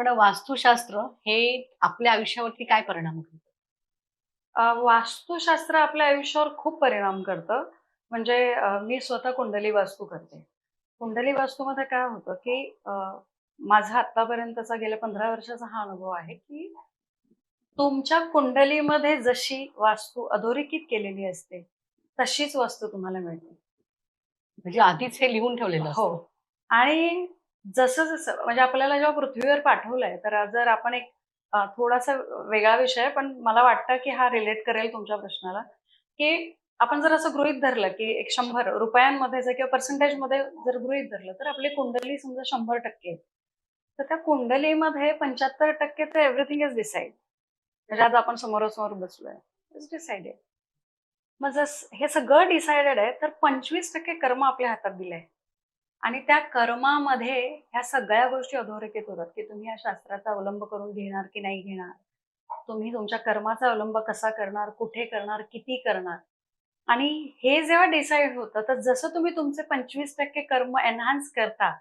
पण वास्तुशास्त्र हे आपल्या आयुष्यावरती काय परिणाम करतं? वास्तुशास्त्र आपल्या आयुष्यावर खूप परिणाम करतं. म्हणजे मी स्वतः कुंडली वास्तू करते. कुंडली वास्तूमध्ये काय होतं की माझा आतापर्यंतचा गेल्या पंधरा वर्षाचा हा अनुभव आहे की तुमच्या कुंडलीमध्ये जशी वास्तू अधोरेखित केलेली असते तशीच वास्तू तुम्हाला मिळते. म्हणजे आधीच हे लिहून ठेवलेलं. हो. आणि जसं जसं म्हणजे आपल्याला जेव्हा पृथ्वीवर पाठवलंय तर जर आपण एक थोडासा वेगळा विषय पण मला वाटतं की हा रिलेट करेल तुमच्या प्रश्नाला की आपण जर असं गृहित धरलं की एक शंभर रुपयांमध्ये जर किंवा पर्सेंटेजमध्ये जर गृहित धरलं तर आपली कुंडली समजा शंभर टक्के तर त्या कुंडलीमध्ये पंच्याहत्तर टक्के तर एव्हरीथिंग इज डिसाईड म्हणजे आज आपण समोरासमोर बसलोय इज डिसाइडेड मग जस हे सगळं डिसाइडेड आहे तर पंचवीस टक्के कर्म आपल्या हातात दिले आणि त्या कर्मामध्ये ह्या सगळ्या गोष्टी अधोरेखित होतात की तुम्ही या शास्त्राचा अवलंब करून घेणार की नाही घेणार? तुम्ही तुमच्या कर्माचा अवलंब कसा करणार? कुठे करणार? किती करणार? आणि हे जेव्हा डिसाईड होतं तर जसं तुम्ही तुमचे पंचवीस टक्के कर्म एनहान्स करता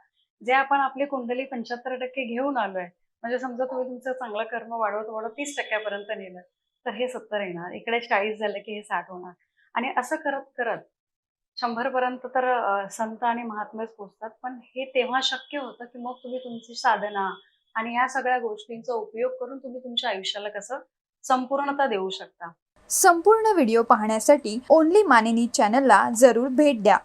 जे आपण आपली कुंडली पंच्याहत्तर टक्के घेऊन आलोय म्हणजे समजा तुम्ही तुमचं चांगलं कर्म वाढवत वाढवत तीस टक्क्यापर्यंत नेलं तर हे सत्तर येणार. इकडे चाळीस झालं की हे साठ होणार. आणि असं करत करत शंभर पर्यंत तर संत आणि महात्मेच पोचतात. पण हे तेव्हा शक्य होतं की मग तुम्ही तुमची साधना आणि या सगळ्या गोष्टींचा उपयोग करून तुम्ही तुमच्या आयुष्याला कसं संपूर्णता देऊ शकता. संपूर्ण व्हिडिओ पाहण्यासाठी ओनली मानिनी चॅनलला जरूर भेट द्या.